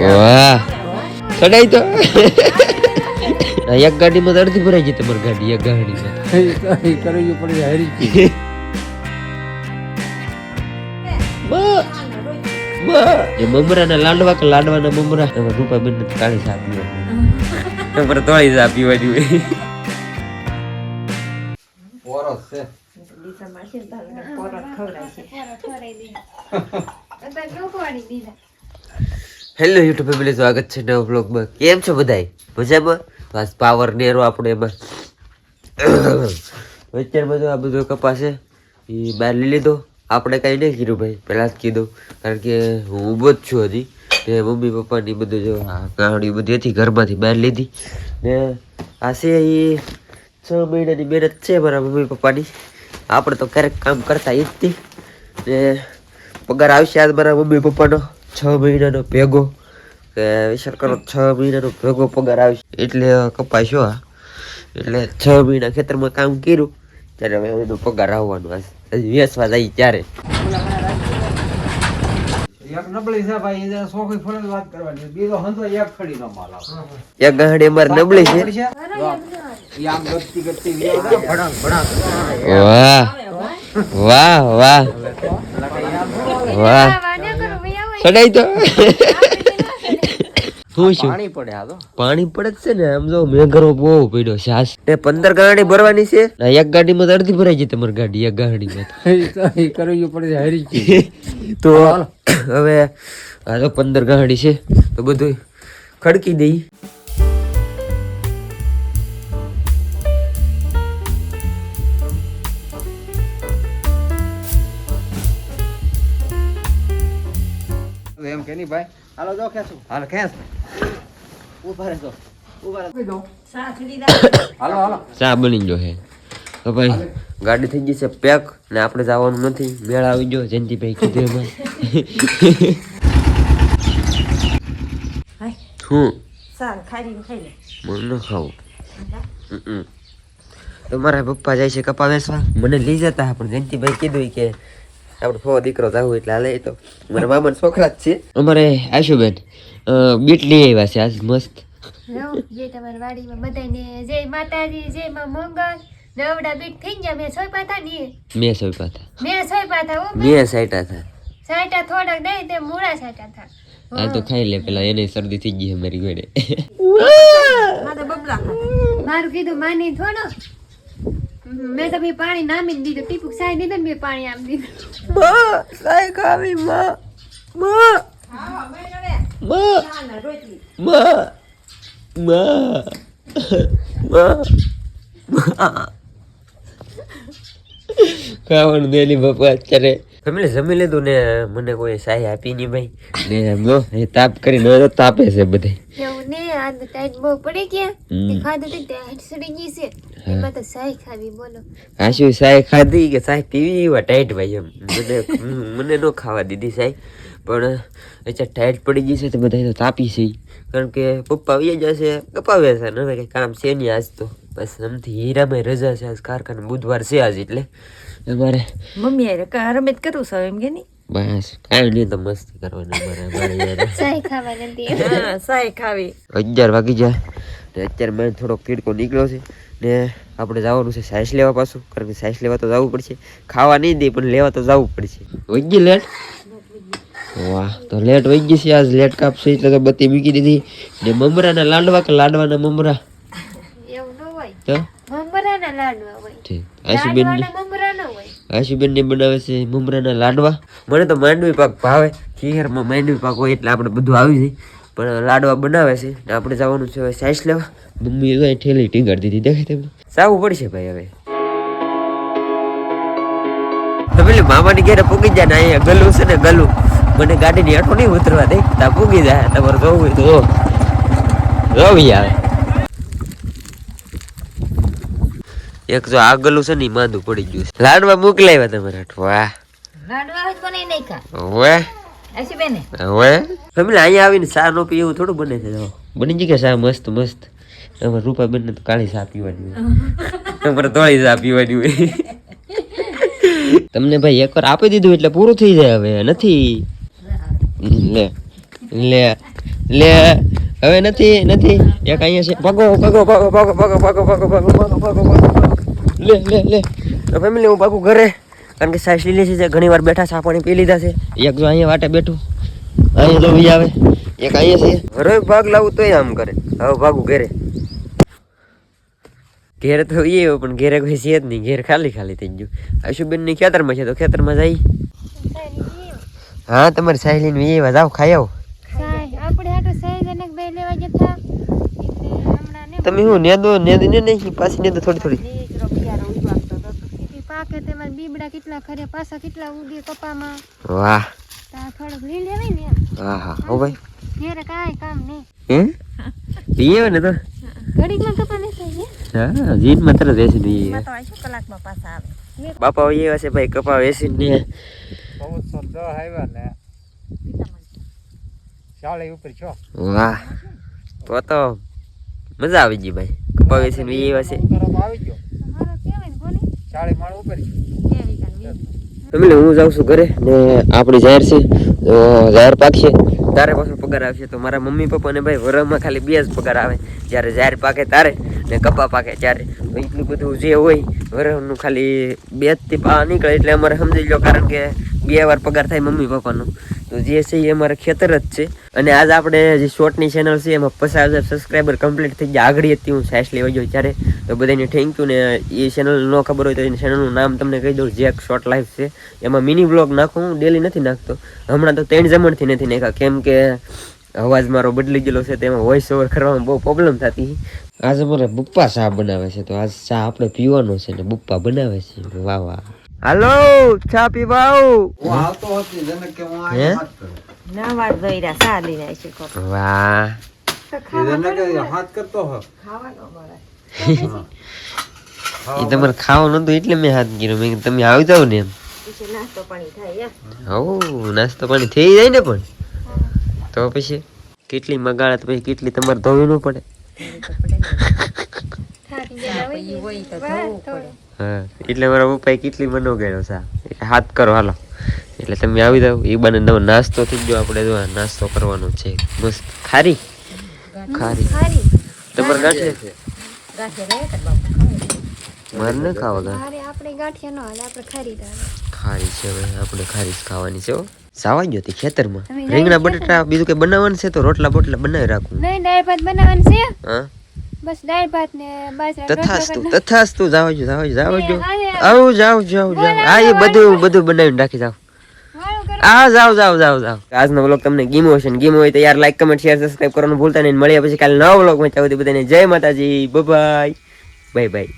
વાહ. ચડાઈ તો. આ એક ગાડીમાં અડધી ભરાઈ જાય તમારી ગાડી એક ગાડીમાં. કરવી પડે હરી એ મમરાના લાડવા કે લાડવાના મમરા એમાં રૂપા બેન કાળી ચા પીવાની. તમારે તોળી ચા પીવા પોરસ છે. હેલો યુટ્યુબ ફેમિલી, સ્વાગત છે નવા બ્લોગમાં કેમ છો બધાય? મજામાં? આજ પાવર નેરો આપણે એમાં. અત્યારે બધું આ બધું કપાસ એ બહાર લઈ લીધો. આપણે કાંઈ નહીં કીધું ભાઈ, પહેલાં જ કીધું. કારણ કે હું ઊભો જ છું હજી. ને મમ્મી, પપ્પાની બધું જો ગાડી બધી હતી, ઘરમાંથી બહાર લીધી. ને આ છે એ છ મહિનાની મહેનત છે મારા મમ્મી, પપ્પાની. આપણે તો ક્યારેક કામ કરતા એ જ હતી ને પગાર આવશે આજ મારા મમ્મી પપ્પાનો? છ મહિનાનો ભેગો. કે વિચાર કરો છ મહિનાનો ભેગો પગાર આવશે. એટલે કપાશો આ. એટલે છ મહિના ખેતરમાં કામ કર્યું ત્યારે હવે એનો પગાર આવવાનો હશે. હજી વેચવા જાય ત્યારે. એક નબળી છે ભાઈ એને સોખી ફળ વાત કરવાની. બીજો હંધો એક ખડી નો માલ આવે. એક ગાડી અમારે નબળી છે. વાહ વાહ. વાહ. ચડાઈ તો પાણી પડે આ તો. પાણી પડે જ છે ને આમ જો મેઘરો બહુ પડ્યો છે. એ પંદર ગાડી ભરવાની છે? ને એક ગાડીમાં તો અડધી ભરાઈ જાય તમારી ગાડી એક ગાડીમાં કરવી પડે હરી તો હવે આ તો પંદર ગાડી છે તો બધું ખડકી દઈ. નહીં ભાઈ. હાલો જો ખેંચું. હાલો ખેંચ. ઊભા રહેજો. ઊભા રહેજો. હાલો હાલો. ચા બની ગયો છે તો ભાઈ ગાડી થઈ ગઈ છે પેક ને આપણે જવાનું નથી. મેળ આવી ગયો જયંતિભાઈ કીધું એમાં. શું મને ખાવું તો મારા પપ્પા જાય છે કપા વેચવા. મને લઈ જતા પણ જયંતિભાઈ કીધું કે આપણે ફો દીકરો જાવું એટલે હાલે તો. મારા મામાના છોકરા જ છે. અમારે આશુબેન બીટ લઈ આવ્યા છે આજ મસ્ત. જે તમારી વાડીમાં બધાને જય માતાજી જય માં મંગળ નવડા બીટ થઈ ગયા મેં સોય પાતા ની મેં સોંપ્યા હતા મેં સોય પાતા હો મેં સાઈટા હતા સાટા થોડાક નહીં તે મૂળા સાટા થા આ તો ખાઈ લે પેલા એને શરદી થઈ ગઈ મારી ઘોડે મારું કીધું માની થોડો. મેં તો બી પાણી નામીને દીધું. ટીપુક સાઈ દીધું ને પાણી આમ દીધું. માં સાઈ ખાવી માં માં માં માં માં માં ખાવાનું દેલી બાપા અત્યારે ફેમિલી જમી લીધું ને મને કોઈ સાઈ આપી નહીં ભાઈ. ને એમ જો એ તાપ કરીને હવે તો તાપે છે બધે. એવું ને આ તો ટાઈટ બહુ પડી ગયા. તે ખાધું તો ટાઈટ સડી ગઈ છે. એમાં તો સાઈ ખાવી બોલો. આ શું સાય ખાધી કે સાય પીવી? એવા ટાઈટ ભાઈ એમ. મને મને ન ખાવા દીધી સાય પણ અચ્છા ટાઈટ પડી ગઈ છે તો બધા તો તાપી છે. કારણ કે પપ્પા આવી જશે કપાવે છે ને હવે કંઈ કામ છે નહીં આજ તો. બસ આમથી હીરામાં રજા છે આજ કારખાને બુધવાર છે આજ એટલે. અમારે મમ્મી હારે કા રમત કરું છું એમ કે નહીં? બસ કાંઈ નહીં તો મસ્તી કરવાની અમારે અમારે યાર. સાઈ ખાવા નથી હા સાય ખાવી. અગિયાર વાગી જાય ને અત્યારે મેં થોડોક કીડકો નીકળ્યો છે ને આપણે જવાનું છે સાયન્સ લેવા પાછું કારણ કે સાયન્સ લેવા તો જવું પડશે. ખાવા નહીં દે પણ લેવા તો જવું પડશે. વૈગી લેટ? વાહ તો લેટ વહી ગઈ છે આજ લેટ કાપશે એટલે તો બત્તી મૂકી દીધી. ને મમરાના લાડવા કે લાડવાના મમરા? એવું ન હોય. તો મમરાના લાડવા હોય. ઠીક આશુબેન લાડવાના મમરા ન હોય આશુબેન ને બનાવે છે મમરાના લાડવા. મને તો માંડવી પાક ભાવે. શહેરમાં માંડવી પાક હોય એટલે આપણે બધું આવી જાય. પણ લાડવા બનાવે છે. ને આપણે જવાનું છે સાઈસ લેવા. મમ્મી એ ઠેલી ટીંગાડી દીધી. દેખાય તમને? સાવું પડશે ભાઈ હવે. તો પેલી મામાની ઘેરે પૂગી જાય ને અહીંયા ગલું છે ને ગલું. મને ગાડીની હેઠો નહીં ઉતરવા દે. ત્યાં પૂગી જાય. તમારે જોવું હોય તો જો. આવે. એક જો આગલું છે ને માંદું પડી ગયું છે લાડવા મોકલાવ્યા તમારે હાટુ. લાડવા કોને નહીં ખા હવે આશી બેને હવે ફેમિલી અહીંયા આવીને ચા નો પી એવું થોડું બને છે બની ગઈ કે ચા મસ્ત મસ્ત અમારે રૂપા બેન તો કાળી ચા પીવાની હોય અમારે તોળી ચા પીવાની હોય તમને ભાઈ એકવાર આપી દીધું એટલે પૂરું થઈ જાય હવે નથી લે લે લે હવે નથી નથી એક અહીંયા છે ભાગો ભાગો ભાગો ભાગો ભાગો ભાગો ભાગો ભાગો ભાગો લે લે લે. તો ફેમિલી હું પાકું ઘરે. કારણ કે સાઈસ લીલી છે ઘણી વાર બેઠા ચા પાણી પી લીધા છે. એક જો અહીંયા વાટે બેઠું. અહીંયા તો વી આવે. એક અહીંયા છે. ઘરે ભાગ લાવું તોય આમ કરે. હવે ભાગું ઘરે. ઘેર તો એ પણ ઘેરે કોઈ છે જ નહીં. ઘેર ખાલી ખાલી થઈ ગયું. અશુબેનની ખેતરમાં છે તો ખેતરમાં જઈ હા તમારી સાહેલી ને વાત જાવ ખાઈ આવો. તમે હું નેદો નેદી ને નહીં? પાછી નેદો થોડી થોડી દીકરો બિચારો ઉજવાગતો હતો પાકે તેમાં બીબડા કેટલા ખરે પાછા કેટલા ઉગે કપામાં? વાહ. તા થોડુંક લઈ લેવાય ને એમ. હા હા. હો ભાઈ. ઘેર કાંઈ કામ નહીં. હે? લઈ ને તો. ઘડીકમાં કપા નહીં થાય હે? હા જીન માત્ર એસી નહીં તો આ શું કલાકમાં પાછા આવે? બાપા એ છે ભાઈ કપા વેસી ને બહુ દસ આવ્યા ને. શાળે ઉપર છો? વાહ. તો તો મજા આવી ગઈ ભાઈ. કપા વેસી ને એવા છે. આવી ગયો તમારો કેવાય ને બોલે ચાળી છે. હું જાઉં છું ઘરે ને આપણી જાહેર છે, તો જાહેર પાકશે તારે પાછો પગાર આવશે તો મારા મમ્મી, પપ્પા ને ભાઈ વરમાં ખાલી બે જ પગાર આવે. જ્યારે જાહેર પાકે તારે ને કપા પાકે ત્યારે. એટલું બધું જે હોય વરસનું ખાલી બેથી પા નીકળે. એટલે અમારે સમજી લો કારણ કે બે વાર પગાર થાય મમ્મી, પપ્પાનો. જે છે એ અમારે ખેતર જ છે. અને આજ આપણે જે શોર્ટની ચેનલ છે એમાં પચાસ હજાર સબસ્ક્રાઈબર કમ્પ્લીટ થઈ ગયા. આગળ હતી હું સાયસ લેવા ગયો ત્યારે. તો બધાને થેન્ક યુ ને એ ચેનલ ન ખબર હોય તો એ ચેનલનું નામ તમને કહી દઉં. જેક શોર્ટ લાઈફ છે. એમાં મિની બ્લોગ નાખું હું. ડેલી નથી નાખતો. હમણાં તો ત્રણ જમણથી નથી નાખ્યા. કેમ કે અવાજ મારો બદલી ગયેલો છે. તેમાં વોઇસ ઓવર કરવામાં બહુ પ્રોબ્લેમ થતી. આજે મારે બુપ્પા ચા બનાવે છે. તો આજ ચા આપણે પીવાનો છે ને બુપ્પા બનાવે છે. વાહ વાહ. હાલો ચા પીવા હું આવતો હતી કે? આ કરું. ના છે વાહ. એ કે હાથ કરતો હો ખાવાનો મળે એ તમારે ખાવાનું નતું એટલે મેં હાથ કર્યો. મેં તમે આવી જાવ ને એમ. નાસ્તો પાણી થાય હો નાસ્તો પાણી થઈ જાય ને પણ. તો પછી કેટલી મગાડે તો પછી કેટલી તમારે ધોવી ન પડે. હા. એટલે મારા પપ્પાએ કેટલી મનો ગયો સા હાથ કરો હાલો. એટલે તમે આવી જાવ એ બને નવો નાસ્તો થઈ ગયો. આપણે જો નાસ્તો કરવાનો છે. મસ્ત. ખારી? ખારી. તમારે ગાંઠે છે? મારે ન ખાવા ગા આપણે ગાંઠિયા ન હાલે આપણે ખારી ખારી છે આપણે ખારી જ ખાવાની છે હો. સાવા ગયો હતી ખેતરમાં. રીંગણા બટાટા બીજું કઈ બનાવવાનું છે તો રોટલા બોટલા બનાવી રાખું. નહીં દાળ ભાત બનાવવાનું છે? હા? બસ દાળ ભાત ને બાજરા તથાસ્તુ તથાસ્તુ જાવ જો જાવ જાવ જો. આવું જાવ જાવ જાવ આ એ બધું બધું બનાવીને રાખી જાવ આ જાવ જાવ જાવ જાવ આજનો વ્લોગ તમને ગીમો હશે ને ગીમો હોય તો યાર લાઈક કમેન્ટ શેર સબસ્ક્રાઇબ કરવાનું ભૂલતા નહીં. મળ્યા પછી કાલે નવો વ્લોગમાં ચાવું બધાને જય માતાજી. Bye bye bye